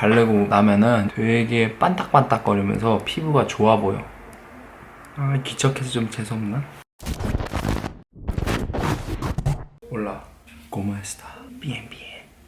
바르고 나면은 되게 반딱반딱거리면서 피부가 좋아 보여. 아, 기척해서 좀 재수없나? 올라. 고마스타. 비엔비엔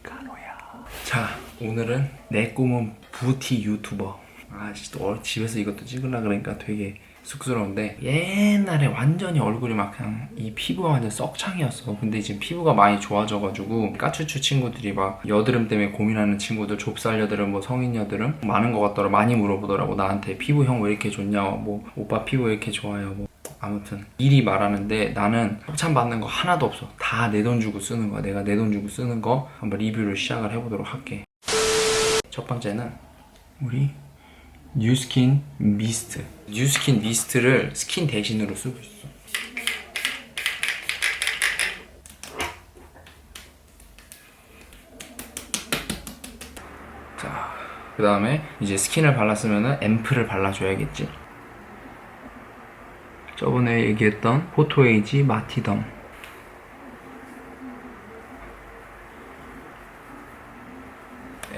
가노야. 자, 오늘은 내 꿈은 부티 유튜버. 아, 진짜 어, 집에서 이것도 찍으려 그러니까 되게 쑥스러운데 옛날에 완전히 얼굴이 막 그냥 이 피부가 완전 썩창이었어. 근데 지금 피부가 많이 좋아져가지고 까추추 친구들이 막 여드름 때문에 고민하는 친구들, 좁쌀 여드름, 뭐 성인 여드름 많은 것 같더라. 많이 물어보더라고 나한테 피부 형 왜 이렇게 좋냐, 뭐 오빠 피부 왜 이렇게 좋아요, 뭐 아무튼 일이 말하는데 나는 협찬 받는 거 하나도 없어. 다 내 돈 주고 쓰는 거야. 내가 내 돈 주고 쓰는 거 한번 리뷰를 시작을 해보도록 할게. 첫 번째는 우리 뉴스킨 미스트. 뉴스킨 미스트를 스킨 대신으로 쓰고 있어. 자, 그 다음에 이제 스킨을 발랐으면은 앰플을 발라줘야겠지. 저번에 얘기했던 포토에이지 마티덤.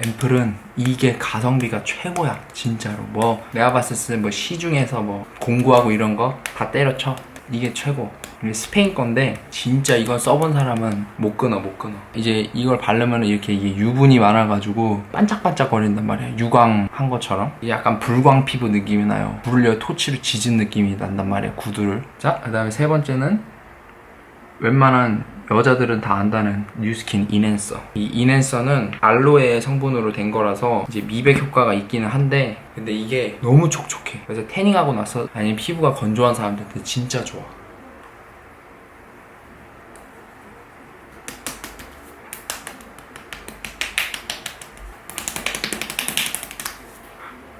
앰플은 이게 가성비가 최고야 진짜로. 뭐 내가 봤을 때 뭐 시중에서 뭐 공구하고 이런 거 다 때려쳐? 이게 최고. 스페인 건데 진짜 이건 써본 사람은 못 끊어 못 끊어. 이제 이걸 바르면 이렇게 이게 유분이 많아가지고 반짝반짝 거린단 말이야. 유광 한 것처럼. 약간 불광 피부 느낌이 나요. 불을 토치로 지진 느낌이 난단 말이야 구두를. 자그 다음에 세 번째는 웬만한 여자들은 다 안다는 뉴스킨 이넨서. 이 이넨서는 알로에 성분으로 된 거라서 이제 미백 효과가 있기는 한데 근데 이게 너무 촉촉해. 그래서 태닝하고 나서 아니면 피부가 건조한 사람들한테 진짜 좋아.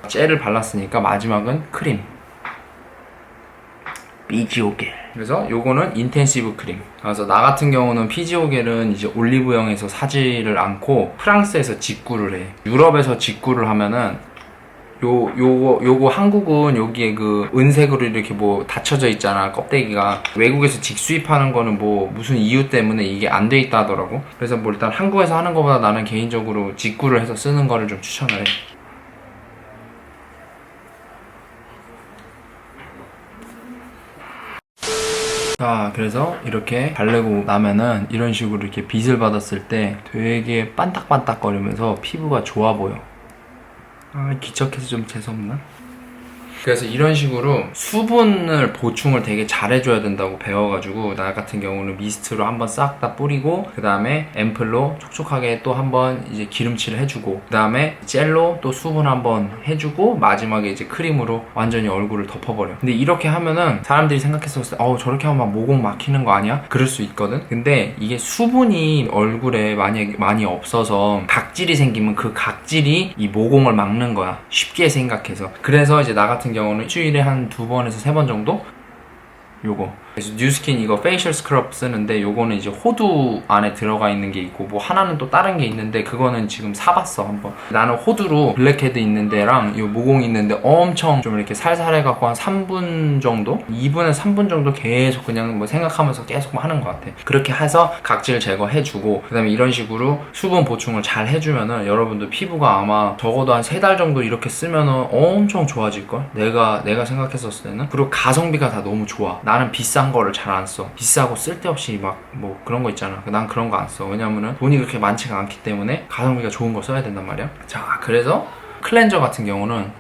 젤을 발랐으니까 마지막은 크림. 피지오겔. 그래서 요거는 인텐시브 크림. 그래서 나 같은 경우는 피지오겔은 이제 올리브영에서 사지를 않고 프랑스에서 직구를 해. 유럽에서 직구를 하면은 요 요거 요거 한국은 여기에 그 은색으로 이렇게 뭐 닫혀져 있잖아 껍데기가 외국에서 직수입하는 거는 뭐 무슨 이유 때문에 이게 안 돼 있다 하더라고 그래서 뭐 일단 한국에서 하는 거보다 나는 개인적으로 직구를 해서 쓰는 거를 좀 추천을 해 자, 그래서 이렇게 바르고 나면은 이런 식으로 이렇게 빛을 받았을 때 되게 반딱반딱거리면서 피부가 좋아 보여. 아, 기척해서 좀 재수없나? 그래서 이런 식으로 수분을 보충을 되게 잘해줘야 된다고 배워가지고 나 같은 경우는 미스트로 한번 싹 다 뿌리고 그 다음에 앰플로 촉촉하게 또 한번 이제 기름칠을 해주고 그 다음에 젤로 또 수분 한번 해주고 마지막에 이제 크림으로 완전히 얼굴을 덮어버려. 근데 이렇게 하면은 사람들이 생각했었을 때 어우 저렇게 하면 막 모공 막히는 거 아니야? 그럴 수 있거든. 근데 이게 수분이 얼굴에 만약에 많이 없어서 각질이 생기면 그 각질이 이 모공을 막는 거야. 쉽게 생각해서. 그래서 이제 나 같은 경우는 일주일에 한 두 번에서 세 번 정도? 요거 그래서 뉴스킨 이거 페이셜 스크럽 쓰는데 요거는 이제 호두 안에 들어가 있는 게 있고 뭐 하나는 또 다른 게 있는데 그거는 지금 사봤어 한번. 나는 호두로 블랙헤드 있는 데랑 이 모공 있는 데 엄청 좀 이렇게 살살해 갖고 한 3분 정도? 2분에서 3분 정도 계속 그냥 뭐 생각하면서 계속 하는 것 같아. 그렇게 해서 각질 제거해 주고 그 다음에 이런 식으로 수분 보충을 잘 해주면은 여러분들 피부가 아마 적어도 한 세 달 정도 이렇게 쓰면은 엄청 좋아질걸? 내가 내가 생각했었을 때는? 그리고 가성비가 다 너무 좋아. 나는 비싼 거를 잘 안 써. 비싸고 쓸데없이 막 뭐 그런 거 있잖아. 난 그런 거 안 써. 왜냐면은 돈이 그렇게 많지가 않기 때문에 가성비가 좋은 거 써야 된단 말이야. 자, 그래서 클렌저 같은 경우는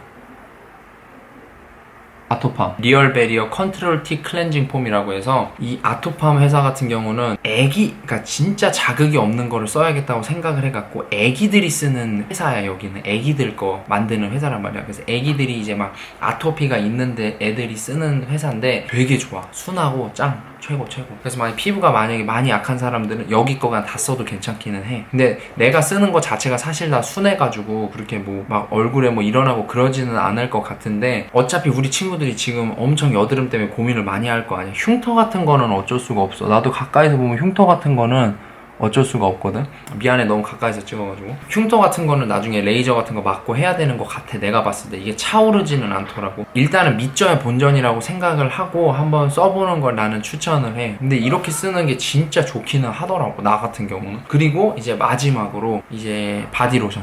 아토팜. 리얼 베리어 컨트롤 티 클렌징 폼이라고 해서 이 아토팜 회사 같은 경우는 애기 그러니까 진짜 자극이 없는 거를 써야겠다고 생각을 해갖고 애기들이 쓰는 회사야 여기는. 애기들 거 만드는 회사란 말이야. 그래서 애기들이 이제 막 아토피가 있는데 애들이 쓰는 회사인데 되게 좋아. 순하고 짱. 최고 최고. 그래서 만약 피부가 만약에 많이 약한 사람들은 여기 거 그냥 다 써도 괜찮기는 해. 근데 내가 쓰는 거 자체가 사실 다 순해가지고 그렇게 뭐 막 얼굴에 뭐 일어나고 그러지는 않을 것 같은데 어차피 우리 친구 들이 지금 엄청 여드름 때문에 고민을 많이 할 거 아니야 흉터 같은 거는 어쩔 수가 없어 나도 가까이서 보면 흉터 같은 거는 어쩔 수가 없거든. 미안해 너무 가까이서 찍어가지고 흉터 같은 거는 나중에 레이저 같은 거 맞고 해야 되는 것 같아. 내가 봤을 때 이게 차오르지는 않더라고. 일단은 밑점의 본전이라고 생각을 하고 한번 써보는 걸 나는 추천을 해. 근데 이렇게 쓰는 게 진짜 좋기는 하더라고. 나 같은 경우는. 그리고 이제 마지막으로 이제 바디로션.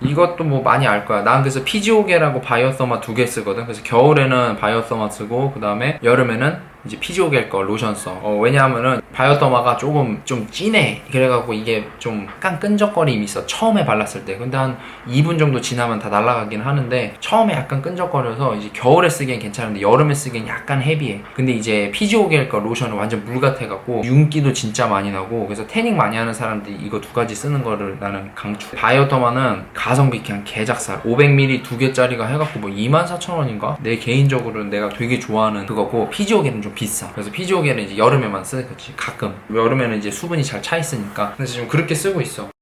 이것도 뭐 많이 알 거야. 난 그래서 피지오겔하고 바이오서마 두 개 쓰거든. 그래서 겨울에는 바이오서마 쓰고 그 다음에 여름에는 이제 피지오겔 거 로션 써. 어, 왜냐하면은 바이오서마가 조금 좀 진해. 그래갖고 이게 좀 약간 끈적거림이 있어. 처음에 발랐을 때. 근데 한 2분 정도 지나면 다 날아가긴 하는데 처음에 약간 끈적거려서 이제 겨울에 쓰기엔 괜찮은데 여름에 쓰기엔 약간 헤비해. 근데 이제 피지오겔 거 로션은 완전 물 같아갖고 윤기도 진짜 많이 나고 그래서 태닝 많이 하는 사람들이 이거 두 가지 쓰는 거를 나는 강추. 바이오터마는 가성비 그냥 개작살. 500ml 두 개짜리가 해갖고 뭐 24,000원인가? 내 개인적으로는 내가 되게 좋아하는 그거고 피지오겔은 좀 비싸. 그래서 피지오겔은 이제 여름에만 쓰겠지. 가끔. 여름에는 이제 수분이 잘 차 있으니까. 그래서 지금 그렇게 쓰고 있어.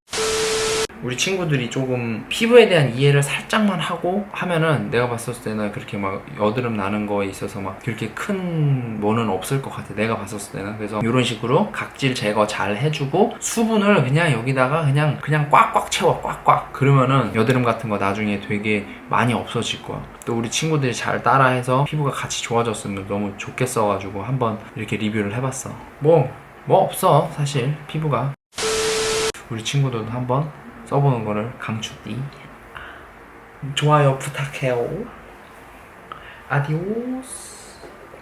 우리 친구들이 조금 피부에 대한 이해를 살짝만 하고 하면은 내가 봤을 때는 그렇게 막 여드름 나는 거에 있어서 막 그렇게 큰 뭐는 없을 것 같아. 내가 봤었을 때는. 그래서 이런 식으로 각질 제거 잘 해주고 수분을 그냥 여기다가 그냥 그냥 꽉꽉 채워 꽉꽉. 그러면은 여드름 같은 거 나중에 되게 많이 없어질 거야. 또 우리 친구들이 잘 따라해서 피부가 같이 좋아졌으면 너무 좋겠어가지고 한번 이렇게 리뷰를 해봤어. 뭐, 뭐 없어. 사실 피부가. 우리 친구들도 한번 써보는 거를 강추띠. 좋아요 부탁해요. 아디오스.